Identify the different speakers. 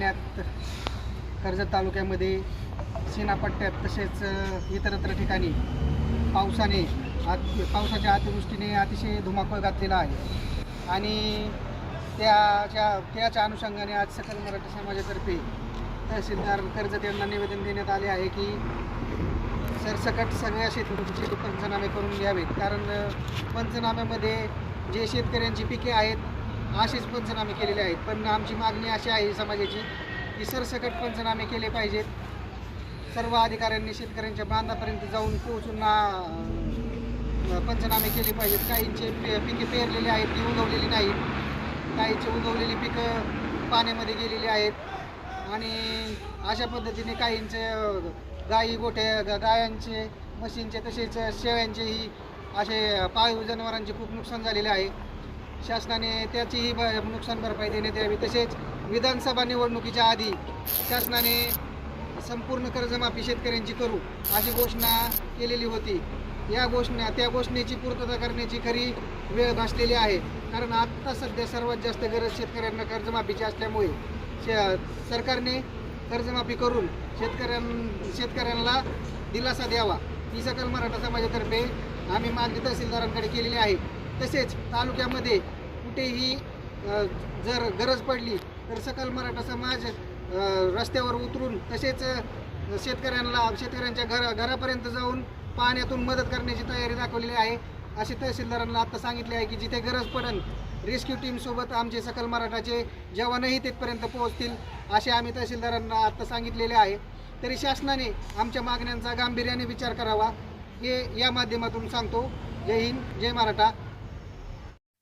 Speaker 1: महिन्यात कर्जत तालुक्यामध्ये सीनापट्ट्यात तसेच इतरत्र ठिकाणी पावसाने अति पावसाच्या अतिवृष्टीने अतिशय धुमाकूळ घातलेला आहे. आणि त्याच्या त्याच्या अनुषंगाने आज सकल मराठी समाजातर्फे तहसीलदार कर्जत यांना निवेदन देण्यात आले आहे की सरसकट सगळ्या शेतकऱ्यांचे पंचनामे करून घ्यावेत कारण पंचनाम्यामध्ये जे शेतकऱ्यांची पिके आहेत असेच पंचनामे केलेले आहेत. पण आमची मागणी अशी आहे समाजाची की सरसकट पंचनामे केले पाहिजेत. सर्व अधिकाऱ्यांनी शेतकऱ्यांच्या बांधापर्यंत जाऊन पोहोचून पंचनामे केले पाहिजेत. काहींचे पे पिके पेरलेली आहेत ती उगवलेली नाहीत. काहींची उगवलेली पिकं पाण्यामध्ये गेलेली आहेत. आणि अशा पद्धतीने काहींचे गाई गोठ्या गायांचे म्हशींचे तसेच शेळ्यांचेही असे पाळीव जनावरांचे खूप नुकसान झालेले आहे. शासनाने त्याचीही ब नुकसान भरपाई देण्यात यावी. तसेच विधानसभा निवडणुकीच्या आधी शासनाने संपूर्ण कर्जमाफी शेतकऱ्यांची करू अशी घोषणा केलेली होती. या घोषणा त्या घोषणेची पूर्तता करण्याची खरी वेळ भासलेली आहे. कारण आत्ता सध्या सर्वात जास्त गरज शेतकऱ्यांना कर्जमाफीची असल्यामुळे शे सरकारने कर्जमाफी करून शेतकऱ्यां शेतकऱ्यांना दिलासा द्यावा. ही सकल मराठा समाजातर्फे आम्ही मागणी तहसीलदारांकडे केलेली आहे. तसेच तालुक्यामध्ये कुठेही जर गरज पडली तर सकल मराठा समाज रस्त्यावर उतरून तसेच शेतकऱ्यांना शेतकऱ्यांच्या घर घरापर्यंत जाऊन पाण्यातून मदत करण्याची तयारी दाखवलेली आहे. असे तहसीलदारांना आता सांगितले आहे की जिथे गरज पडेल रेस्क्यू टीमसोबत आमचे सकल मराठाचे जवानही तिथपर्यंत पोहोचतील असे आम्ही तहसीलदारांना आत्ता सांगितलेले आहे. तरी शासनाने आमच्या मागण्यांचा गांभीर्याने विचार करावा. हे या माध्यमातून सांगतो. जय हिंद जय Maratha.